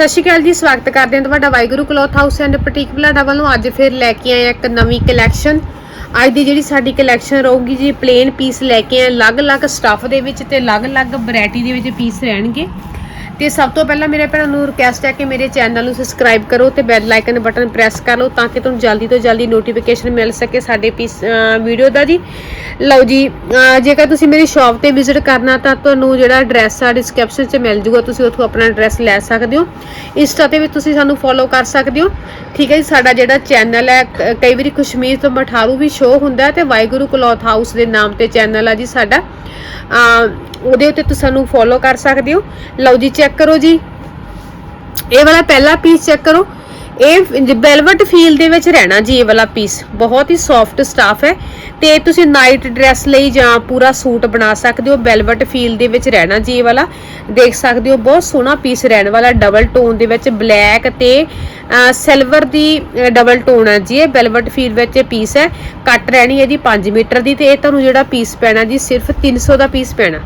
ਸਤਿ ਸ਼੍ਰੀ ਅਕਾਲ ਜੀ, ਸਵਾਗਤ ਕਰਦੇ ਹਾਂ ਤੁਹਾਡਾ Waheguru cloth house and boutique Balada ਵੱਲੋਂ ਅੱਜ ਫਿਰ ਲੈ ਕੇ ਆਏ ਹਾਂ ਇੱਕ ਨਵੀਂ ਕਲੈਕਸ਼ਨ ਅੱਜ ਦੀ ਜਿਹੜੀ ਸਾਡੀ ਕਲੈਕਸ਼ਨ ਰਹੂਗੀ ਜੀ ਪਲੇਨ ਪੀਸ ਲੈ ਕੇ ਆਏ ਅਲੱਗ-ਅਲੱਗ ਸਟੱਫ ਦੇ ਵਿੱਚ ਤੇ ਅਲੱਗ-ਅਲੱਗ ਵੈਰਾਈਟੀ ਦੇ ਵਿੱਚ ਪੀਸ ਰਹਿਣਗੇ। ਤੇ ਸਭ ਤੋਂ ਪਹਿਲਾਂ ਮੇਰੇ ਭੈਣਾਂ ਨੂੰ ਰਿਕਵੈਸਟ ਹੈ ਕਿ ਮੇਰੇ ਚੈਨਲ ਨੂੰ ਸਬਸਕ੍ਰਾਈਬ ਕਰੋ ਤੇ ਬੈਲ ਆਈਕਨ ਬਟਨ ਪ੍ਰੈਸ ਕਰ ਲਓ ਤਾਂ ਕਿ ਤੁਹਾਨੂੰ ਜਲਦੀ ਤੋਂ ਜਲਦੀ ਨੋਟੀਫਿਕੇਸ਼ਨ ਮਿਲ ਸਕੇ ਸਾਡੇ ਪੀਸ ਵੀਡੀਓ ਦਾ ਜੀ। ਲਓ ਜੀ ਜੇਕਰ ਤੁਸੀਂ ਮੇਰੀ ਸ਼ਾਪ ਤੇ ਵਿਜ਼ਿਟ ਕਰਨਾ ਤਾਂ ਤੁਹਾਨੂੰ ਜਿਹੜਾ ਐਡਰੈਸ ਆ ਡਿਸਕ੍ਰਿਪਸ਼ਨ 'ਚ ਮਿਲ ਜੂਗਾ, ਤੁਸੀਂ ਉੱਥੋਂ ਆਪਣਾ ਐਡਰੈਸ ਲੈ ਸਕਦੇ ਹੋ। ਇੰਸਟਾ ਤੇ ਵੀ ਤੁਸੀਂ ਸਾਨੂੰ ਫੋਲੋ ਕਰ ਸਕਦੇ ਹੋ। ਠੀਕ ਹੈ ਜੀ, ਸਾਡਾ ਜਿਹੜਾ ਚੈਨਲ ਹੈ ਕਈ ਵਾਰੀ ਕਸ਼ਮੀਰ ਤੋਂ ਮਠਾਰੂ ਵੀ ਸ਼ੋਅ ਹੁੰਦਾ ਹੈ ਤੇ ਵਾਹਿਗੁਰੂ ਕਲੌਥ ਹਾਊਸ ਦੇ ਨਾਮ ਤੇ ਚੈਨਲ ਆ ਜੀ ਸਾਡਾ। ਉਹਦੇ ਉੱਤੇ ਤੁਸੀਂ ਸਾਨੂੰ ਫੋਲੋ ਕਰ ਸਕਦੇ ਹੋ। ਲਓ ਜੀ ਚੈੱਕ ਕਰੋ ਜੀ। ਇਹ ਵਾਲਾ ਪਹਿਲਾ ਪੀਸ ਚੈੱਕ ਕਰੋ। ਇਹ ਵੈਲਵਟ ਫੀਲ ਦੇ ਵਿੱਚ ਰਹਿਣਾ ਜੀ ਇਹ ਵਾਲਾ ਪੀਸ ਬਹੁਤ ਹੀ ਸੌਫਟ ਸਟਾਫ ਹੈ। ਤੇ ਤੁਸੀਂ ਨਾਈਟ ਡਰੈਸ ਲਈ ਜਾਂ ਪੂਰਾ ਸੂਟ ਬਣਾ ਸਕਦੇ ਹੋ। ਵੈਲਵਟ ਫੀਲ ਦੇ ਵਿੱਚ ਰਹਿਣਾ ਜੀ ਇਹ ਵਾਲਾ। ਦੇਖ ਸਕਦੇ ਹੋ, ਬਹੁਤ ਸੋਹਣਾ ਪੀਸ ਰਹਿਣ ਵਾਲਾ ਡਬਲ ਟੋਨ ਦੇ ਵਿੱਚ ਬਲੈਕ ਤੇ ਸਿਲਵਰ ਦੀ ਡਬਲ ਟੋਨ ਹੈ ਜੀ ਇਹ। ਬੈਲਵਟ ਫੀਲ ਵਿੱਚ ਪੀਸ ਹੈ। ਕੱਟ ਰਹਿਣੀ ਇਹਦੀ 5 ਮੀਟਰ ਦੀ ਤੇ ਇਹ ਤੁਹਾਨੂੰ ਜਿਹੜਾ ਪੀਸ ਪੈਣਾ ਜੀ, ਸਿਰਫ 300 ਦਾ ਪੀਸ ਪੈਣਾ।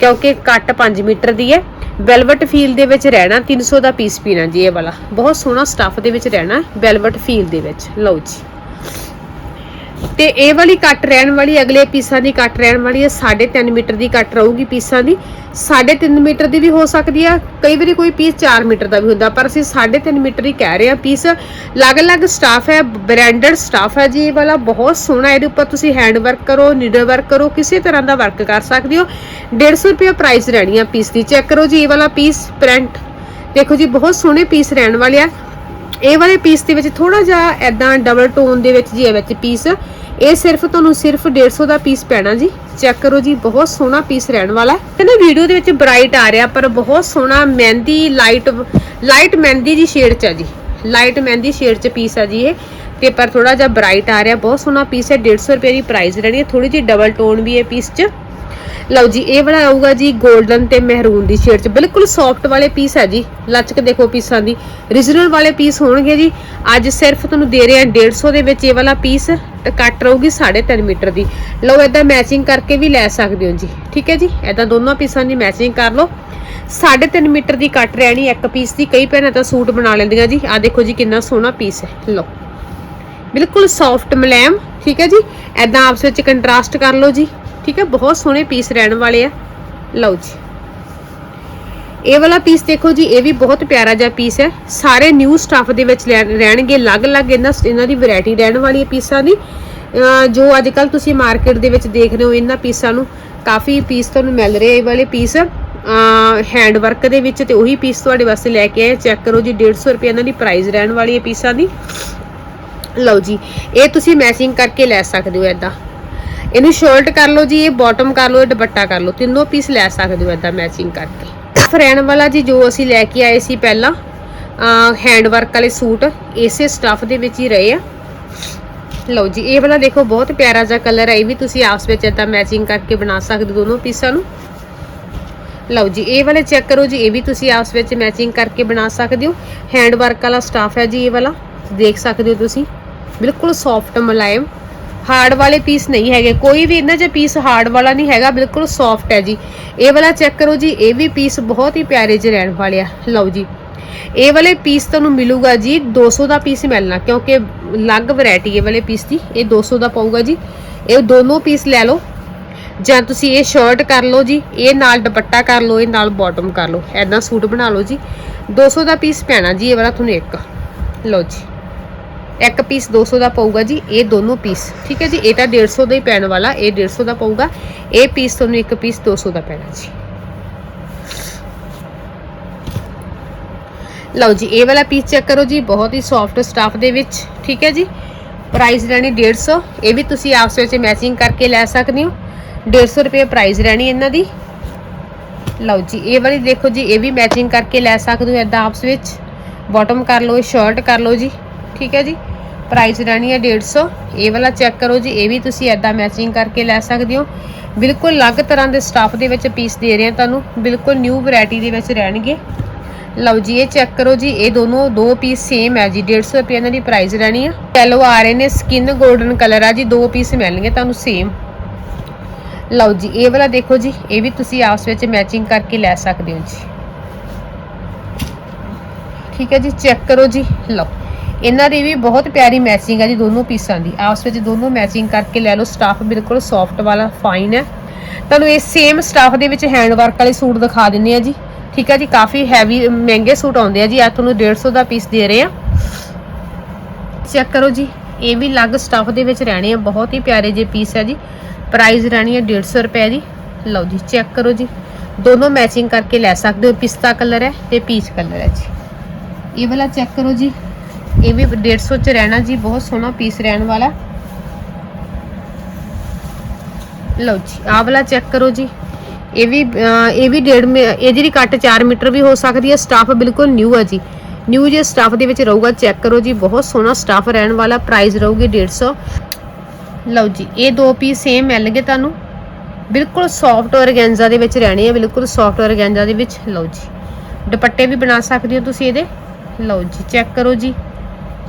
ਕਿਉਂਕਿ ਕੱਟ 5 ਮੀਟਰ ਦੀ ਹੈ। ਵੈਲਵਟ ਫੀਲ ਦੇ ਵਿੱਚ ਰਹਿਣਾ 300 ਦਾ ਪੀਸ ਪੀਣਾ ਜੀ ਇਹ ਵਾਲਾ। ਬਹੁਤ ਸੋਹਣਾ ਸਟੱਫ ਦੇ ਵਿੱਚ ਰਹਿਣਾ ਵੈਲਵਟ ਫੀਲ ਦੇ ਵਿੱਚ। ਲਓ ਜੀ। ਤੇ ਇਹ ਵਾਲੀ ਕੱਟ ਰਹਿਣ ਵਾਲੀ, ਅਗਲੇ ਪੀਸਾਂ ਦੀ ਕੱਟ ਰਹਿਣ ਵਾਲੀ ਹੈ 3.5 ਮੀਟਰ ਦੀ ਕੱਟ ਰਹੂਗੀ ਪੀਸਾਂ ਦੀ। 3.5 ਮੀਟਰ ਦੀ ਵੀ ਹੋ ਸਕਦੀ ਆ, ਕਈ ਵਾਰੀ ਕੋਈ ਪੀਸ 4 ਮੀਟਰ ਦਾ ਵੀ ਹੁੰਦਾ, ਪਰ ਅਸੀਂ 3.5 ਮੀਟਰ ਹੀ ਕਹਿ ਰਹੇ ਆ ਪੀਸ। ਅਲੱਗ-ਅਲੱਗ ਸਟਾਫ ਹੈ ਬ੍ਰਾਂਡਡ ਸਟਾਫ ਹੈ ਜੀ, ਇਹ ਵਾਲਾ ਬਹੁਤ ਸੋਹਣਾ, ਇਹਦੇ ਉੱਪਰ ਤੁਸੀਂ ਹੈਂਡ ਵਰਕ ਕਰੋ ਨੀਡਲ ਵਰਕ ਕਰੋ, ਕਿਸੇ ਤਰ੍ਹਾਂ ਦਾ ਵਰਕ ਕਰ ਸਕਦੇ ਹੋ। 150 ਰੁਪਏ ਪ੍ਰਾਈਸ ਰਹਿਣੀ ਆ ਪੀਸ ਦੀ ਚੈੱਕ ਕਰੋ ਜੀ, ਇਹ ਵਾਲਾ ਪੀਸ ਪ੍ਰਿੰਟ ਦੇਖੋ ਜੀ, ਬਹੁਤ ਸੋਹਣੇ ਪੀਸ ਰਹਿਣ ਵਾਲੇ ਆ। ਇਹ ਵਾਲੇ ਪੀਸ ਦੇ ਵਿੱਚ ਥੋੜਾ ਜਿਹਾ ਐਦਾਂ ਡਬਲ ਟੋਨ ਦੇ ਵਿੱਚ ਜੀ ਹੈ ਵਿੱਚ ਪੀਸ ਇਹ ਸਿਰਫ ਤੁਹਾਨੂੰ ਸਿਰਫ 150 ਦਾ ਪੀਸ ਪੈਣਾ ਜੀ। ਚੈੱਕ ਕਰੋ ਜੀ, ਬਹੁਤ ਸੋਹਣਾ ਪੀਸ ਰਹਿਣ ਵਾਲਾ ਹੈ। ਤੇ ਵੀਡੀਓ ਦੇ ਵਿੱਚ ਬ੍ਰਾਈਟ ਆ ਰਿਹਾ, ਪਰ ਬਹੁਤ ਸੋਹਣਾ ਮਹਿੰਦੀ ਲਾਈਟ ਲਾਈਟ ਮਹਿੰਦੀ ਦੀ ਸ਼ੇਡ ਚ ਆ ਜੀ। ਲਾਈਟ ਮਹਿੰਦੀ ਸ਼ੇਡ ਚ ਪੀਸ ਆ ਜੀ ਇਹ। ਤੇ ਪਰ ਥੋੜਾ ਜਿਹਾ ਬ੍ਰਾਈਟ ਆ ਰਿਹਾ, ਬਹੁਤ ਸੋਹਣਾ ਪੀਸ ਹੈ। 150 ਰੁਪਏ ਦੀ ਪ੍ਰਾਈਸ ਰਹਿਣੀ ਹੈ। ਥੋੜੀ ਜਿਹੀ ਡਬਲ ਟੋਨ ਵੀ ਹੈ ਪੀਸ ਚ। ਲਓ ਜੀ, ਇਹ ਵਾਲਾ ਆਊਗਾ ਜੀ 골ਡਨ ਤੇ ਮਹਿਰੂਨ ਦੀ ਸ਼ੇਡ ਚ। ਬਿਲਕੁਲ ਸੌਫਟ ਵਾਲੇ ਪੀਸ ਹੈ ਜੀ। ਲਚਕ ਦੇਖੋ ਪੀਸਾਂ ਦੀ। ਰੀਜਨਲ ਵਾਲੇ ਪੀਸ ਹੋਣਗੇ ਜੀ। ਅੱਜ ਸਿਰਫ ਤੁਹਾਨੂੰ ਦੇ ਰਹੇ ਹਾਂ 150 ਦੇ ਵਿੱਚ ਇਹ ਵਾਲਾ ਪੀਸ ਕੱਟ ਰਹੂਗੀ 3.5 ਮੀਟਰ ਦੀ। ਲਓ ਇਦਾਂ ਮੈਚਿੰਗ ਕਰਕੇ ਵੀ ਲੈ ਸਕਦੇ ਹੋ ਜੀ। ਠੀਕ ਹੈ ਜੀ? ਇਦਾਂ ਦੋਨੋਂ ਪੀਸਾਂ ਦੀ ਮੈਚਿੰਗ ਕਰ ਲਓ। 3.5 ਮੀਟਰ ਦੀ ਕੱਟ ਰਹਿਣੀ ਇੱਕ ਪੀਸ ਦੀ। ਕਈ ਭੈਣਾਂ ਤਾਂ ਸੂਟ ਬਣਾ ਲੈਂਦੀਆਂ ਜੀ। ਆ ਦੇਖੋ ਜੀ ਕਿੰਨਾ ਸੋਹਣਾ ਪੀਸ ਹੈ। ਲਓ। ਬਿਲਕੁਲ ਸੌਫਟ ਮਲੈਮ। ਠੀਕ ਹੈ ਜੀ? ਐਦਾਂ ਆਪਸ ਵਿੱਚ ਕੰਟਰਾਸਟ ਕਰ ਲਓ ਜੀ। ਠੀਕ ਹੈ, ਬਹੁਤ ਸੋਹਣੇ ਪੀਸ ਰਹਿਣ ਵਾਲੇ ਆ। ਲਓ ਜੀ। ਇਹ ਵਾਲਾ ਪੀਸ ਦੇਖੋ ਜੀ, ਇਹ ਵੀ ਬਹੁਤ ਪਿਆਰਾ ਜਿਹਾ ਪੀਸ ਹੈ। ਸਾਰੇ ਨਿਊ ਸਟਾਫ ਦੇ ਵਿੱਚ ਰਹਿ- ਰਹਿਣਗੇ, ਅਲੱਗ-ਅਲੱਗ ਇਹਨਾਂ ਇਹਨਾਂ ਦੀ ਵੈਰਾਈਟੀ ਰਹਿਣ ਵਾਲੀ ਹੈ ਪੀਸਾਂ ਦੀ ਜੋ ਅੱਜ ਕੱਲ ਤੁਸੀਂ ਮਾਰਕੀਟ ਦੇ ਵਿੱਚ ਦੇਖ ਰਹੇ ਹੋ, ਇਹਨਾਂ ਪੀਸਾਂ ਨੂੰ ਕਾਫੀ ਪੀਸ ਤੁਹਾਨੂੰ ਮਿਲ ਰਹੇ ਇਹ ਵਾਲੇ ਪੀਸ ਹੈਂਡ ਵਰਕ ਦੇ ਵਿੱਚ ਤੇ ਉਹੀ ਪੀਸ ਤੁਹਾਡੇ ਵਾਸਤੇ ਲੈ ਕੇ ਆਏ ਚੈੱਕ ਕਰੋ ਜੀ 150 ਰੁਪਏ ਇਹਨਾਂ ਦੀ ਪ੍ਰਾਈਸ ਰਹਿਣ ਵਾਲੀ ਹੈ ਪੀਸਾਂ ਦੀ। ਲਓ ਜੀ, ਇਹ ਤੁਸੀਂ ਮੈਚਿੰਗ ਕਰਕੇ ਲੈ ਸਕਦੇ ਹੋ ਐਦਾਂ ਇਹਨੂੰ ਸ਼ਰਟ ਕਰ ਲਓ ਜੀ, ਇਹ ਬਾਟਮ ਕਰ ਲਓ, ਇਹ ਦੁਪੱਟਾ ਕਰ ਲਓ। ਤਿੰਨੋਂ ਪੀਸ ਲੈ ਸਕਦੇ ਹੋ ਐਦਾਂ ਮੈਚਿੰਗ ਕਰਕੇ। ਫਰੈਨ ਵਾਲਾ ਜੀ, ਜੋ ਅਸੀਂ ਲੈ ਕੇ ਆਏ ਸੀ ਪਹਿਲਾਂ ਹੈਂਡ ਵਰਕ ਵਾਲੇ ਸੂਟ, ਇਸੇ ਸਟੱਫ ਦੇ ਵਿੱਚ ਹੀ ਰਹੇ ਆ। ਲਓ ਜੀ, ਇਹ ਵਾਲਾ ਦੇਖੋ, ਬਹੁਤ ਪਿਆਰਾ ਜਿਹਾ ਕਲਰ ਹੈ ਇਹ ਵੀ ਤੁਸੀਂ ਆਪਸ ਵਿੱਚ ਐਦਾਂ ਮੈਚਿੰਗ ਕਰਕੇ ਬਣਾ ਸਕਦੇ ਹੋ ਦੋਨੋਂ ਪੀਸਾਂ ਨੂੰ। ਲਓ ਜੀ, ਇਹ ਵਾਲੇ ਚੈੱਕ ਕਰੋ ਜੀ, ਇਹ ਵੀ ਤੁਸੀਂ ਆਪਸ ਵਿੱਚ ਮੈਚਿੰਗ ਕਰਕੇ ਬਣਾ ਸਕਦੇ ਹੋ। ਹੈਂਡ ਵਰਕ ਵਾਲਾ ਸਟਾਫ ਹੈ ਜੀ, ਇਹ ਵਾਲਾ, ਦੇਖ ਸਕਦੇ ਹੋ ਤੁਸੀਂ। ਬਿਲਕੁਲ ਸੌਫਟ ਮੁਲਾਇਮ। ਹਾਰਡ ਵਾਲੇ ਪੀਸ ਨਹੀਂ ਹੈਗੇ। ਕੋਈ ਵੀ ਇਹਨਾਂ 'ਚ ਪੀਸ ਹਾਰਡ ਵਾਲਾ ਨਹੀਂ ਹੈਗਾ, ਬਿਲਕੁਲ ਸੌਫਟ ਹੈ ਜੀ। ਇਹ ਵਾਲਾ ਚੈੱਕ ਕਰੋ ਜੀ, ਇਹ ਵੀ ਪੀਸ ਬਹੁਤ ਹੀ ਪਿਆਰੇ ਜਿਹੇ ਰਹਿਣ ਵਾਲੇ ਆ। ਲਓ ਜੀ। ਇਹ ਵਾਲੇ ਪੀਸ ਤੁਹਾਨੂੰ ਮਿਲੂਗਾ ਜੀ 200 ਦਾ ਪੀਸ ਮਿਲਣਾ, ਕਿਉਂਕਿ ਅਲੱਗ ਵੈਰਾਈਟੀ ਇਹ ਵਾਲੇ ਪੀਸ ਦੀ, ਇਹ 200 ਦਾ ਪਊਗਾ ਜੀ। ਇਹ ਦੋਨੋਂ ਪੀਸ ਲੈ ਲਓ। ਜਾਂ ਤੁਸੀਂ ਇਹ ਸ਼ਰਟ ਕਰ ਲਓ ਜੀ, ਇਹ ਨਾਲ ਦੁਪੱਟਾ ਕਰ ਲਓ, ਇਹ ਨਾਲ ਬਾਟਮ ਕਰ ਲਓ। ਐਦਾਂ ਸੂਟ ਬਣਾ ਲਓ ਜੀ। 200 ਦਾ ਪੀਸ ਪੈਣਾ ਜੀ, ਇਹ ਵਾਲਾ ਤੁਹਾਨੂੰ ਇੱਕ। ਲਓ ਜੀ। ਇੱਕ ਪੀਸ 200 ਦਾ ਪਊਗਾ ਜੀ, ਇਹ ਦੋਨੋਂ ਪੀਸ ਠੀਕ ਹੈ ਜੀ? ਇਹ ਤਾਂ 150 ਦਾ ਹੀ ਪੈਣ ਵਾਲਾ, ਇਹ 150 ਦਾ ਪਊਗਾ, ਇਹ ਪੀਸ ਤੁਹਾਨੂੰ ਇੱਕ ਪੀਸ 200 ਦਾ ਪੈਣਾ ਜੀ। ਲਓ ਜੀ, ਇਹ ਵਾਲਾ ਪੀਸ ਚੈੱਕ ਕਰੋ ਜੀ, ਬਹੁਤ ਹੀ ਸੌਫਟ ਸਟਾਫ ਦੇ ਵਿੱਚ, ਠੀਕ ਹੈ ਜੀ? ਪ੍ਰਾਈਸ ਰਹਿਣੀ 150 ਇਹ ਵੀ ਤੁਸੀਂ ਆਪਸ ਵਿੱਚ ਮੈਚਿੰਗ ਕਰਕੇ ਲੈ ਸਕਦੇ ਹੋ। 150 ਰੁਪਏ ਪ੍ਰਾਈਸ ਰਹਿਣੀ ਇਹਨਾਂ ਦੀ। ਲਓ ਜੀ, ਇਹ ਵਾਲੀ ਦੇਖੋ ਜੀ, ਇਹ ਵੀ ਮੈਚਿੰਗ ਕਰਕੇ ਲੈ ਸਕਦੇ ਹੋ ਇਦਾਂ ਆਪਸ ਵਿੱਚ। ਬਾਟਮ ਕਰ ਲਓ ਸ਼ਰਟ ਕਰ ਲਓ ਜੀ, ਠੀਕ ਹੈ ਜੀ? ਪ੍ਰਾਈਸ ਰਹਿਣੀ ਹੈ 150 ਇਹ ਵਾਲਾ ਚੈੱਕ ਕਰੋ ਜੀ, ਇਹ ਵੀ ਤੁਸੀਂ ਇਦਾਂ ਮੈਚਿੰਗ ਕਰਕੇ ਲੈ ਸਕਦੇ ਹੋ। ਬਿਲਕੁਲ ਅਲੱਗ ਤਰ੍ਹਾਂ ਦੇ ਸਟਾਫ ਦੇ ਵਿੱਚ ਪੀਸ ਦੇ ਰਹੇ ਹਾਂ ਤੁਹਾਨੂੰ। ਬਿਲਕੁਲ ਨਿਊ ਵੈਰਾਈਟੀ ਦੇ ਵਿੱਚ ਰਹਿਣਗੇ। ਲਓ ਜੀ, ਇਹ ਚੈੱਕ ਕਰੋ ਜੀ, ਇਹ ਦੋਨੋਂ ਦੋ ਪੀਸ ਸੇਮ ਹੈ ਜੀ 150 ਰੁਪਏ ਇਹਨਾਂ ਦੀ ਪ੍ਰਾਈਸ ਰਹਿਣੀ ਆ। ਯੈਲੋ ਆ ਰਹੇ ਨੇ ਸਕਿਨ 골ਡਨ ਕਲਰ ਆ ਜੀ, ਦੋ ਪੀਸ ਮਿਲਣਗੇ ਤੁਹਾਨੂੰ ਸੇਮ ਲਓ ਜੀ, ਇਹ ਵਾਲਾ ਦੇਖੋ ਜੀ, ਇਹ ਵੀ ਤੁਸੀਂ ਆਪਸ ਵਿੱਚ ਮੈਚਿੰਗ ਕਰਕੇ ਲੈ ਸਕਦੇ ਹੋ ਜੀ। ਠੀਕ ਹੈ ਜੀ ਚੈੱਕ ਕਰੋ ਜੀ, ਲਓ। ਇਹਨਾਂ ਦੀ ਵੀ ਬਹੁਤ ਪਿਆਰੀ ਮੈਚਿੰਗ ਹੈ ਜੀ ਦੋਨੋਂ ਪੀਸਾਂ ਦੀ। ਆਪਸ ਵਿੱਚ ਦੋਨੋਂ ਮੈਚਿੰਗ ਕਰਕੇ ਲੈ ਲਓ ਸਟਾਫ ਬਿਲਕੁਲ ਸੌਫਟ ਵਾਲਾ ਫਾਈਨ ਹੈ। ਤੁਹਾਨੂੰ ਇਹ ਸੇਮ ਸਟਾਫ ਦੇ ਵਿੱਚ ਹੈਂਡ ਵਰਕ ਵਾਲੇ ਸੂਟ ਦਿਖਾ ਦਿੰਨੇ ਆ ਜੀ। ਠੀਕ ਹੈ ਜੀ, ਕਾਫੀ ਹੈਵੀ ਮਹਿੰਗੇ ਸੂਟ ਆਉਂਦੇ ਆ ਜੀ। ਆ ਤੁਹਾਨੂੰ 150 ਦਾ ਪੀਸ ਦੇ ਰਹੇ ਆ। ਚੈੱਕ ਕਰੋ ਜੀ, ਇਹ ਵੀ ਅਲੱਗ ਸਟਾਫ ਦੇ ਵਿੱਚ ਰਹਿਣੇ ਆ। ਬਹੁਤ ਹੀ ਪਿਆਰੇ ਜੇ ਪੀਸ ਹੈ ਜੀ। ਪ੍ਰਾਈਸ ਰਹਿਣੀ ਹੈ 150 ਰੁਪਏ ਦੀ ਲਓ ਜੀ ਚੈੱਕ ਕਰੋ ਜੀ। ਦੋਨੋਂ ਮੈਚਿੰਗ ਕਰਕੇ ਲੈ ਸਕਦੇ ਹੋ। ਪਿਸਤਾ ਕਲਰ ਹੈ ਤੇ ਪੀਚ ਕਲਰ ਹੈ ਜੀ। ਇਹ ਵਾਲਾ ਚੈੱਕ ਕਰੋ ਜੀ। ਇਹ ਵੀ 150 ਚ ਰਹਿਣਾ ਜੀ, ਬਹੁਤ ਸੋਹਣਾ ਪੀਸ ਰਹਿਣ ਵਾਲਾ। ਲਓ ਜੀ, ਆਹ ਵਾਲਾ ਚੈੱਕ ਕਰੋ ਜੀ। ਇਹ ਵੀ ਇਹ ਵੀ ਡੇਢ ਮੀ- ਇਹ ਜਿਹੜੀ ਕੱਟ 4 ਮੀਟਰ ਵੀ ਹੋ ਸਕਦੀ ਹੈ ਸਟਾਫ ਬਿਲਕੁਲ ਨਿਊ ਹੈ ਜੀ। ਨਿਊ ਜੇ ਸਟਾਫ ਦੇ ਵਿੱਚ ਰਹੂਗਾ ਚੈੱਕ ਕਰੋ ਜੀ, ਬਹੁਤ ਸੋਹਣਾ ਸਟਾਫ ਰਹਿਣ ਵਾਲਾ ਪ੍ਰਾਈਸ ਰਹੂਗੀ 150 ਲਓ ਜੀ, ਇਹ ਦੋ ਪੀਸ ਸੇਮ ਮਿਲਣਗੇ ਤੁਹਾਨੂੰ। ਬਿਲਕੁਲ ਸੌਫਟ ਔਰਗੈਂਜ਼ਾ ਦੇ ਵਿੱਚ ਰਹਿਣੇ ਆ, ਬਿਲਕੁਲ ਸੌਫਟ ਔਰਗੈਂਜ਼ਾ ਦੇ ਵਿੱਚ। ਲਓ ਜੀ, ਦੁਪੱਟੇ ਵੀ ਬਣਾ ਸਕਦੇ ਹੋ ਤੁਸੀਂ ਇਹਦੇ। ਲਓ ਜੀ ਚੈੱਕ ਕਰੋ ਜੀ।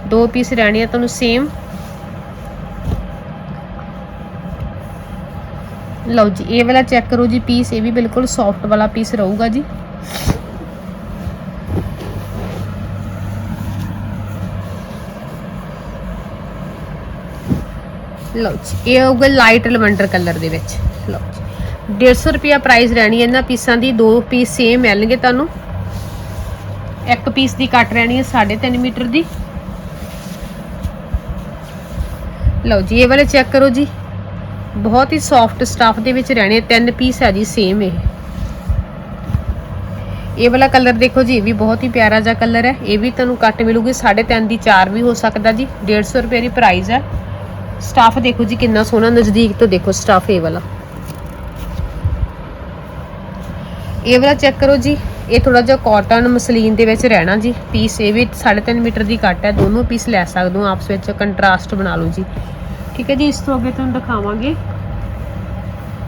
ਦੋ ਪੀਸ ਰਹਿਣੇ ਆ ਤੁਹਾਨੂੰ ਸੇਮ ਲਓ ਜੀ, ਇਹ ਵਾਲਾ ਚੈੱਕ ਕਰੋ ਜੀ ਪੀਸ ਇਹ ਵੀ ਬਿਲਕੁਲ ਸੌਫਟ ਵਾਲਾ ਪੀਸ ਰਹੂਗਾ ਜੀ। ਲਓ ਜੀ, ਇਹ ਹੋਊਗਾ ਲਾਈਟ ਲਵੈਂਡਰ ਕਲਰ ਦੇ ਵਿੱਚ। ਲਓ ਜੀ 150 ਰੁਪਿਆ ਪ੍ਰਾਈਸ ਰਹਿਣੀ ਹੈ ਇਹਨਾਂ ਪੀਸਾਂ ਦੀ, ਦੋ ਪੀਸ ਸੇਮ ਮਿਲਣਗੇ ਤੁਹਾਨੂੰ। ਇੱਕ ਪੀਸ ਦੀ ਕੱਟ ਰਹਿਣੀ ਹੈ 3.5 ਮੀਟਰ ਦੀ। ਲਓ ਜੀ, ਇਹ ਵਾਲੇ ਚੈੱਕ ਕਰੋ ਜੀ। ਬਹੁਤ ਹੀ ਸੌਫਟ ਸਟਾਫ ਦੇ ਵਿੱਚ ਰਹਿਣੇ, ਤਿੰਨ ਪੀਸ ਹੈ ਜੀ ਸੇਮ ਇਹ। ਇਹ ਵਾਲਾ ਕਲਰ ਦੇਖੋ ਜੀ, ਇਹ ਵੀ ਬਹੁਤ ਹੀ ਪਿਆਰਾ ਜਿਹਾ ਕਲਰ ਹੈ। ਇਹ ਵੀ ਤੁਹਾਨੂੰ ਕੱਟ ਮਿਲੂਗੀ 3.5 ਦੀ 4 ਵੀ ਹੋ ਸਕਦਾ ਜੀ। 150 ਰੁਪਏ ਦੀ ਪ੍ਰਾਈਸ ਹੈ। ਸਟਾਫ ਦੇਖੋ ਜੀ, ਕਿੰਨਾ ਸੋਹਣਾ ਨਜ਼ਦੀਕ ਤੋਂ ਦੇਖੋ ਸਟਾਫ ਇਹ ਵਾਲਾ। ਇਹ ਵਾਲਾ ਚੈੱਕ ਕਰੋ ਜੀ। ਇਹ ਥੋੜਾ ਜਿਹਾ ਕਾਟਨ ਮਸਲੀਨ ਦੇ ਵਿੱਚ ਰਹਿਣਾ ਜੀ। ਪੀਸ ਇਹ ਵੀ 3.5 ਮੀਟਰ ਦੀ ਕੱਟ ਹੈ। ਦੋਨੋਂ ਪੀਸ ਲੈ ਸਕਦੇ ਹੋ ਆਪਸ ਵਿੱਚ। ਕੰਟਰਾਸਟ ਬਣਾ ਲਓ ਜੀ। ਠੀਕ ਹੈ ਜੀ, ਇਸ ਤੋਂ ਅੱਗੇ ਤੁਹਾਨੂੰ ਦਿਖਾਵਾਂਗੇ।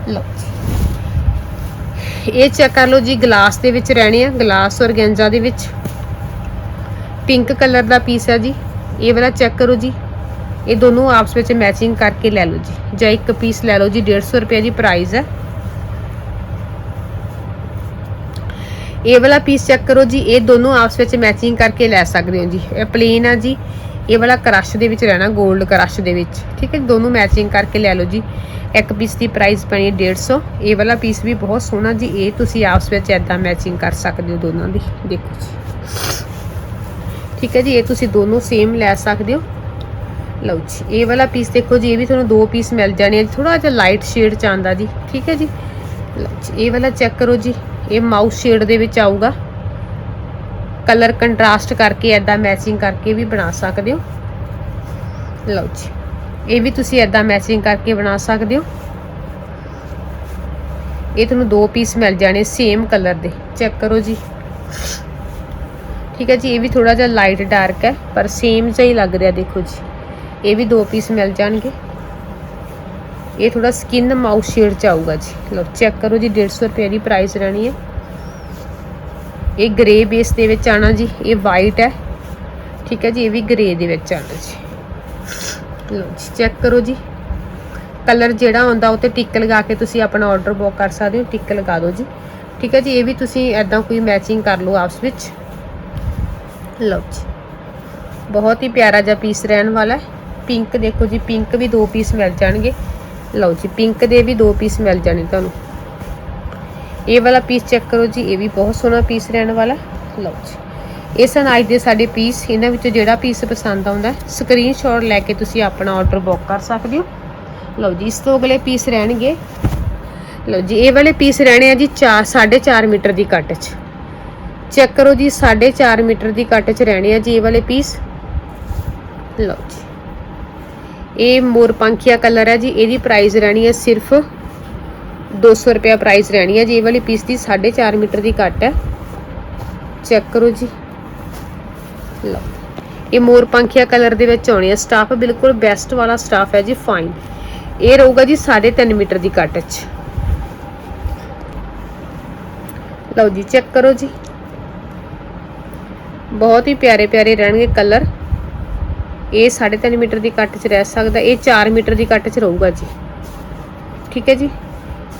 ਲਓ ਜੀ। ਇਹ ਚੈੱਕ ਕਰ ਲਓ ਜੀ ਗਲਾਸ ਦੇ ਵਿੱਚ ਰਹਿਣੇ ਆ। ਗਲਾਸ ਔਰਗੈਂਜ਼ਾ ਦੇ ਵਿੱਚ। ਪਿੰਕ ਕਲਰ ਦਾ ਪੀਸ ਹੈ ਜੀ। ਇਹ ਵਾਲਾ ਚੈੱਕ ਕਰੋ ਜੀ। ਇਹ ਦੋਨੋਂ ਆਪਸ ਵਿੱਚ ਮੈਚਿੰਗ ਕਰਕੇ ਲੈ ਲਓ ਜੀ। ਜਾਂ ਇੱਕ ਪੀਸ ਲੈ ਲਓ ਜੀ 150 ਰੁਪਏ ਦੀ ਪ੍ਰਾਈਸ ਹੈ। ਇਹ ਵਾਲਾ ਪੀਸ ਚੈੱਕ ਕਰੋ ਜੀ, ਇਹ ਦੋਨੋਂ ਆਪਸ ਵਿੱਚ ਮੈਚਿੰਗ ਕਰਕੇ ਲੈ ਸਕਦੇ ਹੋ ਜੀ। ਇਹ ਪਲੇਨ ਆ ਜੀ। ਇਹ ਵਾਲਾ ਕਰਸ਼ ਦੇ ਵਿੱਚ ਰਹਿਣਾ 골ਡ ਕਰਸ਼ ਦੇ ਵਿੱਚ। ਠੀਕ ਹੈ ਦੋਨੋਂ ਮੈਚਿੰਗ ਕਰਕੇ ਲੈ ਲਓ ਜੀ। ਇੱਕ ਪੀਸ ਦੀ ਪ੍ਰਾਈਸ ਬਣੀ 150 ਇਹ ਵਾਲਾ ਪੀਸ ਵੀ ਬਹੁਤ ਸੋਹਣਾ ਜੀ। ਇਹ ਤੁਸੀਂ ਆਪਸ ਵਿੱਚ ਐਦਾਂ ਮੈਚਿੰਗ ਕਰ ਸਕਦੇ ਹੋ ਦੋਨਾਂ ਦੀ। ਦੇਖੋ ਜੀ। ਠੀਕ ਹੈ ਜੀ, ਇਹ ਤੁਸੀਂ ਦੋਨੋਂ ਸੇਮ ਲੈ ਸਕਦੇ ਹੋ। ਲਓ ਜੀ, ਇਹ ਵਾਲਾ ਪੀਸ ਦੇਖੋ ਜੀ, ਇਹ ਵੀ ਤੁਹਾਨੂੰ ਦੋ ਪੀਸ ਮਿਲ ਜਾਣੇ ਆ ਥੋੜਾ ਜਿਹਾ ਲਾਈਟ ਸ਼ੇਡ ਚ ਆਂਦਾ ਜੀ। ਠੀਕ ਹੈ ਜੀ। ਲਓ ਜੀ, ਇਹ ਵਾਲਾ ਚੈੱਕ ਕਰੋ ਜੀ। ਇਹ ਮਾਊਸ ਸ਼ੇਡ ਦੇ ਵਿੱਚ ਆਊਗਾ। ਕਲਰ ਕੰਟਰਾਸਟ ਕਰਕੇ ਐਦਾਂ ਮੈਚਿੰਗ ਕਰਕੇ ਵੀ ਬਣਾ ਸਕਦੇ ਹੋ। ਲਓ ਜੀ, ਇਹ ਵੀ ਤੁਸੀਂ ਐਦਾਂ ਮੈਚਿੰਗ ਕਰਕੇ ਬਣਾ ਸਕਦੇ ਹੋ। ਇਹ ਤੁਹਾਨੂੰ ਦੋ ਪੀਸ ਮਿਲ ਜਾਣੇ ਸੇਮ ਕਲਰ ਦੇ, ਚੈੱਕ ਕਰੋ ਜੀ। ਠੀਕ ਹੈ ਜੀ, ਇਹ ਵੀ ਥੋੜਾ ਜਿਹਾ ਲਾਈਟ ਡਾਰਕ ਹੈ, ਪਰ ਸੇਮ ਜਿਹਾ ਹੀ ਲੱਗ ਰਿਹਾ ਦੇਖੋ ਜੀ। ਇਹ ਵੀ ਦੋ ਪੀਸ ਮਿਲ ਜਾਣਗੇ। ਇਹ ਥੋੜਾ ਸਕਿਨ ਮਾਊਸ ਸ਼ੇਡ ਚ ਆਊਗਾ ਜੀ। ਲਓ ਚੈੱਕ ਕਰੋ ਜੀ 150 ਰੁਪਏ ਦੀ ਪ੍ਰਾਈਸ ਰਹਿਣੀ ਹੈ। ਇਹ ਗ੍ਰੇ ਬੇਸ ਦੇ ਵਿੱਚ ਆਣਾ ਜੀ, ਇਹ ਵਾਈਟ ਹੈ। ਠੀਕ ਹੈ ਜੀ, ਇਹ ਵੀ ਗ੍ਰੇ ਦੇ ਵਿੱਚ ਆਣਾ ਜੀ। ਲਓ ਜੀ ਚੈੱਕ ਕਰੋ ਜੀ। ਕਲਰ ਜਿਹੜਾ ਆਉਂਦਾ, ਉਹ ਤੇ ਟਿਕ ਲਗਾ ਕੇ ਤੁਸੀਂ ਆਪਣਾ ਆਰਡਰ ਬੁੱਕ ਕਰ ਸਕਦੇ ਹੋ ਟਿਕ ਲਗਾ ਦਿਓ ਜੀ। ਠੀਕ ਹੈ ਜੀ, ਇਹ ਵੀ ਤੁਸੀਂ ਐਦਾਂ ਕੋਈ ਮੈਚਿੰਗ ਕਰ ਲਓ ਆਪਸ ਵਿੱਚ। ਲਓ ਜੀ, ਬਹੁਤ ਹੀ ਪਿਆਰਾ ਜਿਹਾ ਪੀਸ ਰਹਿਣ ਵਾਲਾ ਹੈ। ਪਿੰਕ ਦੇਖੋ ਜੀ ਪਿੰਕ ਵੀ ਦੋ ਪੀਸ ਮਿਲ ਜਾਣਗੇ। ਲਓ ਜੀ ਪਿੰਕ ਦੇ ਵੀ ਦੋ ਪੀਸ ਮਿਲ ਜਾਣੇ ਤੁਹਾਨੂੰ। ਇਹ ਵਾਲਾ ਪੀਸ ਚੈੱਕ ਕਰੋ ਜੀ, ਇਹ ਵੀ ਬਹੁਤ ਸੋਹਣਾ ਪੀਸ ਰਹਿਣ ਵਾਲਾ। ਲਓ ਜੀ, ਇਹ ਸਨ ਅੱਜ ਦੇ ਸਾਡੇ ਪੀਸ ਇਹਨਾਂ ਵਿੱਚੋਂ ਜਿਹੜਾ ਪੀਸ ਪਸੰਦ ਆਉਂਦਾ ਸਕਰੀਨਸ਼ਾਟ ਲੈ ਕੇ ਤੁਸੀਂ ਆਪਣਾ ਆਰਡਰ ਬੁੱਕ ਕਰ ਸਕਦੇ ਹੋ। ਲਓ ਜੀ, ਇਸ ਤੋਂ ਅਗਲੇ ਪੀਸ ਰਹਿਣਗੇ। ਲਓ ਜੀ, ਇਹ ਵਾਲੇ ਪੀਸ ਰਹਿਣੇ ਆ ਜੀ 4 4.5 ਮੀਟਰ ਦੀ ਕੱਟ 'ਚ। ਚੈੱਕ ਕਰੋ ਜੀ 4.5 ਮੀਟਰ ਦੀ ਕੱਟ 'ਚ ਰਹਿਣੇ ਆ ਜੀ ਇਹ ਵਾਲੇ ਪੀਸ ਲਓ ਜੀ ਇਹ ਮੋਰਪੰਖੀਆ ਕਲਰ ਹੈ ਜੀ, ਇਹਦੀ ਪ੍ਰਾਈਸ ਰਹਿਣੀ ਹੈ ਸਿਰਫ 200 ਰੁਪਿਆ ਪ੍ਰਾਈਸ ਰਹਿਣੀ ਹੈ ਜੀ, ਇਹ ਵਾਲੀ ਪੀਸ ਦੀ 4.5 ਮੀਟਰ ਦੀ ਕੱਟ ਹੈ। ਚੈੱਕ ਕਰੋ ਜੀ। ਲਓ, ਇਹ ਮੋਰਪੰਖੀਆ ਕਲਰ ਦੇ ਵਿੱਚ ਆਉਣੀ ਹੈ। ਸਟਾਫ ਬਿਲਕੁਲ ਬੈਸਟ ਵਾਲਾ ਸਟਾਫ ਹੈ ਜੀ ਫਾਈਨ ਇਹ ਰਹੂਗਾ ਜੀ 3.5 ਮੀਟਰ ਦੀ ਕੱਟ 'ਚ। ਲਓ ਜੀ ਚੈੱਕ ਕਰੋ ਜੀ। ਬਹੁਤ ਹੀ ਪਿਆਰੇ ਪਿਆਰੇ ਰਹਿਣਗੇ ਕਲਰ। ਇਹ 3.5 ਮੀਟਰ ਦੀ ਕੱਟ 'ਚ ਰਹਿ ਸਕਦਾ, ਇਹ 4 ਮੀਟਰ ਦੀ ਕੱਟ 'ਚ ਰਹੂਗਾ ਜੀ। ਠੀਕ ਹੈ ਜੀ?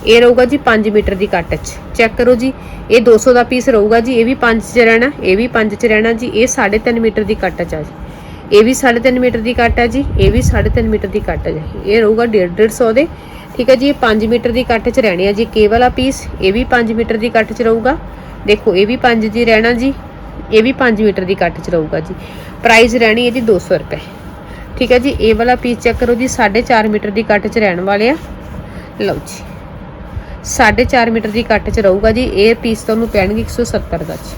ਇਹ ਰਹੂਗਾ ਜੀ 5 ਮੀਟਰ ਦੀ ਕੱਟ 'ਚ। ਚੈੱਕ ਕਰੋ ਜੀ, ਇਹ 200 ਦਾ ਪੀਸ ਰਹੂਗਾ ਜੀ, ਇਹ ਵੀ 5 'ਚ ਰਹਿਣਾ, ਇਹ ਵੀ 5 'ਚ ਰਹਿਣਾ ਜੀ, ਇਹ 3.5 ਮੀਟਰ ਦੀ ਕੱਟ 'ਚ ਆ ਜੀ। ਇਹ ਵੀ 3.5 ਮੀਟਰ ਦੀ ਕੱਟ ਹੈ ਜੀ, ਇਹ ਵੀ 3.5 ਮੀਟਰ ਦੀ ਕੱਟ ਹੈ ਜੀ। ਇਹ ਰਹੂਗਾ 150 ਦੇ। ਠੀਕ ਹੈ ਜੀ, ਇਹ 5 ਮੀਟਰ ਦੀ ਕੱਟ 'ਚ ਰਹਿਣੇ ਆ ਜੀ, ਕੇ ਵਾਲਾ ਪੀਸ, ਇਹ ਵੀ 5 ਮੀਟਰ ਦੀ ਕੱਟ 'ਚ ਰਹੂਗਾ। ਦੇਖੋ, ਇਹ ਵੀ 5 ਦੀ ਰਹਿਣਾ ਜੀ। ਇਹ ਵੀ 5 ਮੀਟਰ ਦੀ ਕੱਟ 'ਚ ਰਹੂਗਾ ਜੀ। ਪ੍ਰਾਈਸ ਰਹਿਣੀ ਹੈ ਜੀ 200 ਰੁਪਏ। ਠੀਕ ਹੈ ਜੀ, ਇਹ ਵਾਲਾ ਪੀਸ ਚੈੱਕ ਕਰੋ ਜੀ 4.5 ਮੀਟਰ ਦੀ ਕੱਟ 'ਚ ਰਹਿਣ ਵਾਲੇ ਆ। ਲਓ ਜੀ 4.5 ਮੀਟਰ ਦੀ ਕੱਟ 'ਚ ਰਹੂਗਾ ਜੀ, ਇਹ ਪੀਸ ਤੁਹਾਨੂੰ ਪੈਣਗੇ 170 ਦਾ ਜੀ।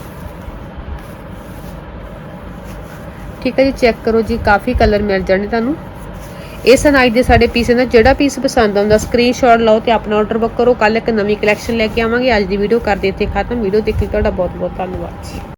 ਠੀਕ ਹੈ ਜੀ ਚੈੱਕ ਕਰੋ ਜੀ, ਕਾਫੀ ਕਲਰ ਮਿਲ ਜਾਣੇ ਤੁਹਾਨੂੰ। ਇਹ ਸਨ ਅੱਜ ਦੇ ਸਾਡੇ ਪੀਸ ਦਾ ਜਿਹੜਾ ਪੀਸ ਪਸੰਦ ਆਉਂਦਾ ਸਕਰੀਨਸ਼ਾਟ ਲਓ ਤੇ ਆਪਣਾ ਆਰਡਰ ਬੁੱਕ ਕਰੋ। ਕੱਲ ਇੱਕ ਨਵੀਂ ਕਲੈਕਸ਼ਨ ਲੈ ਕੇ ਆਵਾਂਗੇ। ਅੱਜ ਦੀ ਵੀਡੀਓ ਕਰਦੇ ਇੱਥੇ ਖਤਮ। ਵੀਡੀਓ ਦੇਖਣ ਲਈ ਤੁਹਾਡਾ ਬਹੁਤ ਬਹੁਤ ਧੰਨਵਾਦ ਜੀ।